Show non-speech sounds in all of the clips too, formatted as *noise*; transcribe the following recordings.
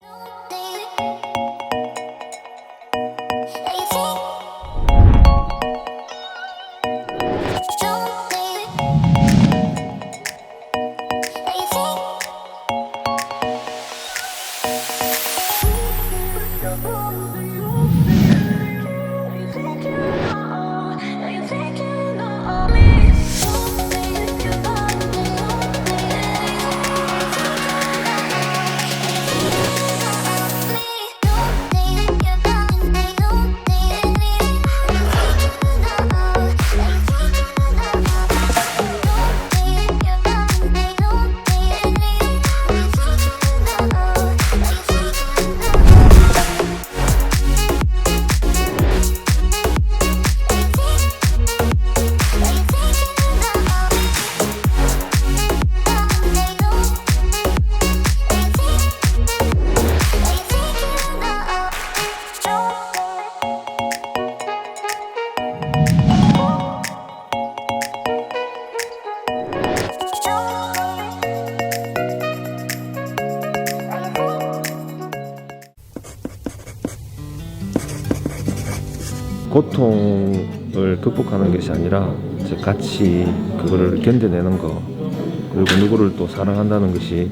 No. 고통을 극복하는 것이 아니라 이제 같이 그거를 견뎌내는 거 그리고 누구를 또 사랑한다는 것이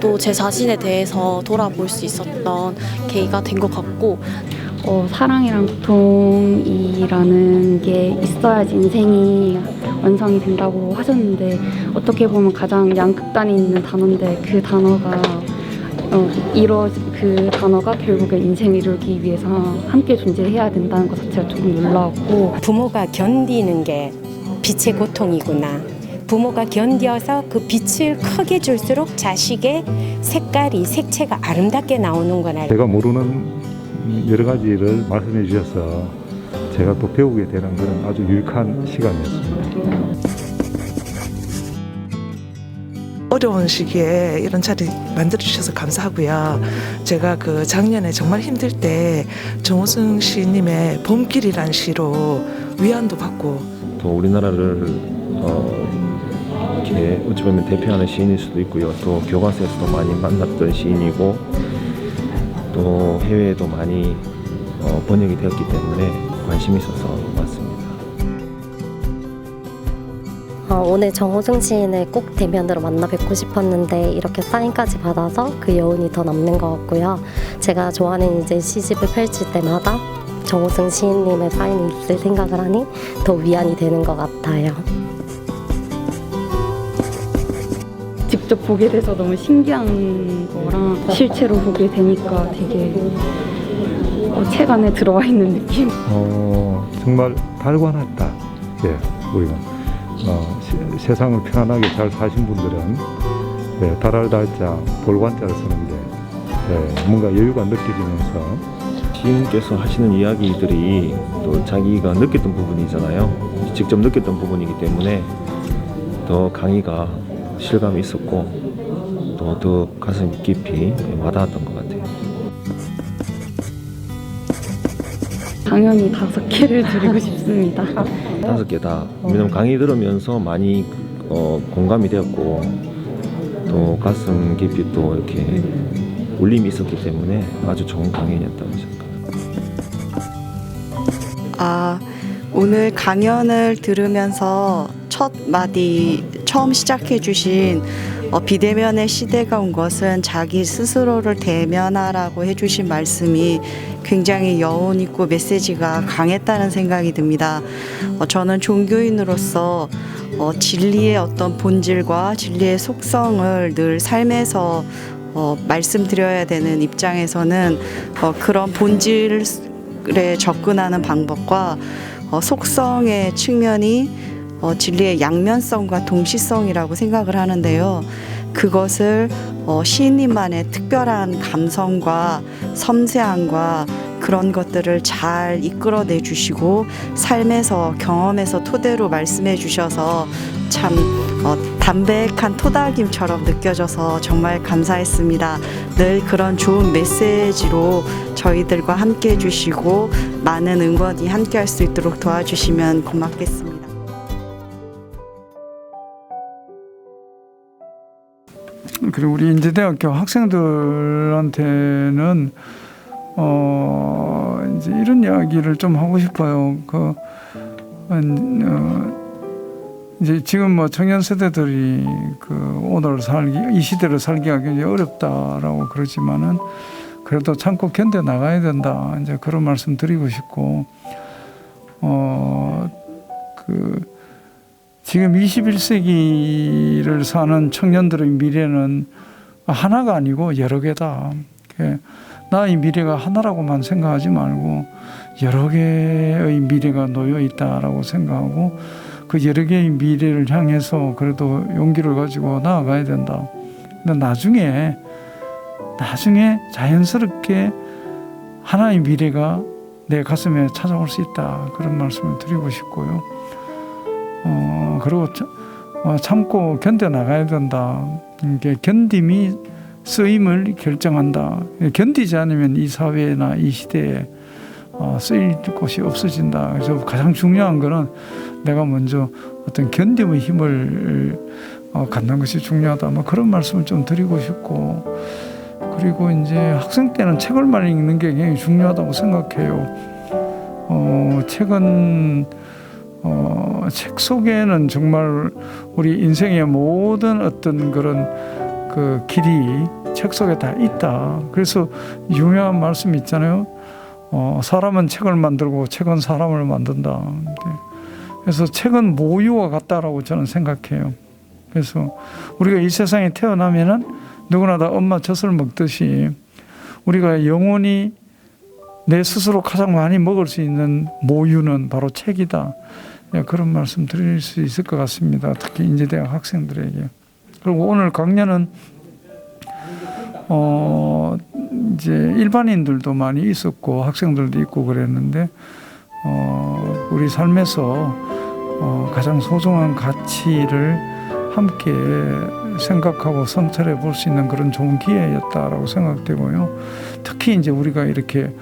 또 제 자신에 대해서 돌아볼 수 있었던 계기가 된 것 같고. 어, 사랑이랑 고통이라는 게 있어야지 인생이 완성이 된다고 하셨는데 어떻게 보면 가장 양극단이 있는 단어인데 그 단어가 어, 이루 그 단어가 결국에 인생을 이루기 위해서 함께 존재해야 된다는 것 자체가 조금 놀라웠고 부모가 견디는 게 빛의 고통이구나. 부모가 견뎌서 그 빛을 크게 줄수록 자식의 색깔이 색채가 아름답게 나오는 거나 제가 모르는 여러 가지를 말씀해 주셔서 제가 또 배우게 되는 그런 아주 유익한 시간이었습니다. 어려운 시기에 이런 자리 만들어 주셔서 감사하고요. 제가 그 작년에 정말 힘들 때 정호승 시인님의 봄길이란 시로 위안도 받고 또 우리나라를 어, 이렇게 어찌 보면 대표하는 시인일 수도 있고요. 또 교과서에서도 많이 만났던 시인이고 또 해외에도 많이 어, 번역이 되었기 때문에 관심이 있어서 어, 오늘 정호승 시인을 꼭 대면으로 만나 뵙고 싶었는데 이렇게 사인까지 받아서 그 여운이 더 남는 것 같고요. 제가 좋아하는 이제 시집을 펼칠 때마다 정호승 시인님의 사인이 있을 생각을 하니 더 위안이 되는 것 같아요. 직접 보게 돼서 너무 신기한 거랑 실제로 보게 되니까 되게 어, 책 안에 들어와 있는 느낌. 어, 정말 달관했다. 예, 우리가 어, 시- 세상을 편안하게 잘 사신 분들은 예, 달알 달자 볼관자를 쓰는데 예, 뭔가 여유가 느껴지면서 시인께서 하시는 이야기들이 또 자기가 느꼈던 부분이잖아요. 직접 느꼈던 부분이기 때문에 더 강의가 실감이 있었고 또 더 가슴 깊이 와닿았던 것 같아요. 당연히 다섯 개를 드리고 싶습니다. *laughs* 다섯 개 다. 왜냐면 강의 들으면서 많이 어, 공감이 되었고 또 가슴 깊이 또 이렇게 울림이 있었기 때문에 아주 좋은 강연이었다고 생각합니다. 아, 오늘 강연을 들으면서 첫 마디 처음 시작해 주신 어, 비대면의 시대가 온 것은 자기 스스로를 대면하라고 해주신 말씀이 굉장히 여운 있고 메시지가 강했다는 생각이 듭니다. 어, 저는 종교인으로서 어, 진리의 어떤 본질과 진리의 속성을 늘 삶에서 어, 말씀드려야 되는 입장에서는 어, 그런 본질에 접근하는 방법과 어, 속성의 측면이 어, 진리의 양면성과 동시성이라고 생각을 하는데요. 그것을 어, 시인님만의 특별한 감성과 섬세함과 그런 것들을 잘 이끌어내 주시고 삶에서 경험에서 토대로 말씀해 주셔서 참 어, 담백한 토닥임처럼 느껴져서 정말 감사했습니다. 늘 그런 좋은 메시지로 저희들과 함께 해주시고 많은 응원이 함께 할 수 있도록 도와주시면 고맙겠습니다. 그리고 우리 인제대학교 학생들한테는 어 이제 이런 이야기를 좀 하고 싶어요. 그 어, 이제 지금 뭐 청년 세대들이 그 오늘 살기 이 시대를 살기가 굉장히 어렵다라고 그러지만은 그래도 참고 견뎌 나가야 된다. 이제 그런 말씀 드리고 싶고 어그 지금 21세기를 사는 청년들의 미래는 하나가 아니고 여러 개다. 그 나의 미래가 하나라고만 생각하지 말고 여러 개의 미래가 놓여 있다라고 생각하고 그 여러 개의 미래를 향해서 그래도 용기를 가지고 나아가야 된다. 근데 나중에 나중에 자연스럽게 하나의 미래가 내 가슴에 찾아올 수 있다. 그런 말씀을 드리고 싶고요. 어, 그리고 참, 어, 참고 견뎌 나가야 된다. 이게 견딤이 쓰임을 결정한다. 견디지 않으면 이 사회나 이 시대에 어, 쓰일 곳이 없어진다. 그래서 가장 중요한 거는 내가 먼저 어떤 견딤의 힘을 어, 갖는 것이 중요하다. 뭐 그런 말씀을 좀 드리고 싶고 그리고 이제 학생 때는 책을 많이 읽는 게 굉장히 중요하다고 생각해요. 어, 책은 어, 책 속에는 정말 우리 인생의 모든 어떤 그런 그 길이 책 속에 다 있다. 그래서 유명한 말씀 있잖아요. 어, 사람은 책을 만들고 책은 사람을 만든다. 네. 그래서 책은 모유와 같다라고 저는 생각해요. 그래서 우리가 이 세상에 태어나면은 누구나 다 엄마 젖을 먹듯이 우리가 영원히 내 스스로 가장 많이 먹을 수 있는 모유는 바로 책이다. 예, 그런 말씀 드릴 수 있을 것 같습니다. 특히 인제대학 학생들에게. 그리고 오늘 강연은 어 이제 일반인들도 많이 있었고 학생들도 있고 그랬는데 어 우리 삶에서 어 가장 소중한 가치를 함께 생각하고 성찰해 볼 수 있는 그런 좋은 기회였다라고 생각되고요. 특히 이제 우리가 이렇게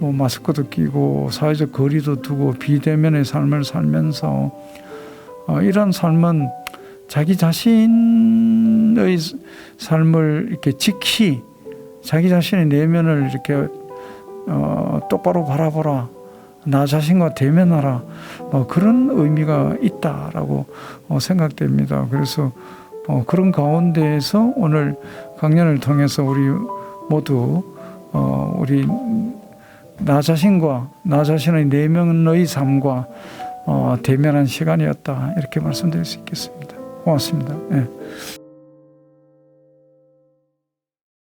뭐 마스크도 끼고 사회적 거리도 두고 비대면의 삶을 살면서 어, 이런 삶은 자기 자신의 삶을 이렇게 지키 자기 자신의 내면을 이렇게 어, 똑바로 바라보라 나 자신과 대면하라 뭐 그런 의미가 있다라고 어, 생각됩니다. 그래서 어, 그런 가운데에서 오늘 강연을 통해서 우리 모두 어, 우리 나 자신과 나 자신의 내면의 삶과 어, 대면한 시간이었다 이렇게 말씀드릴 수 있겠습니다. 고맙습니다. 예.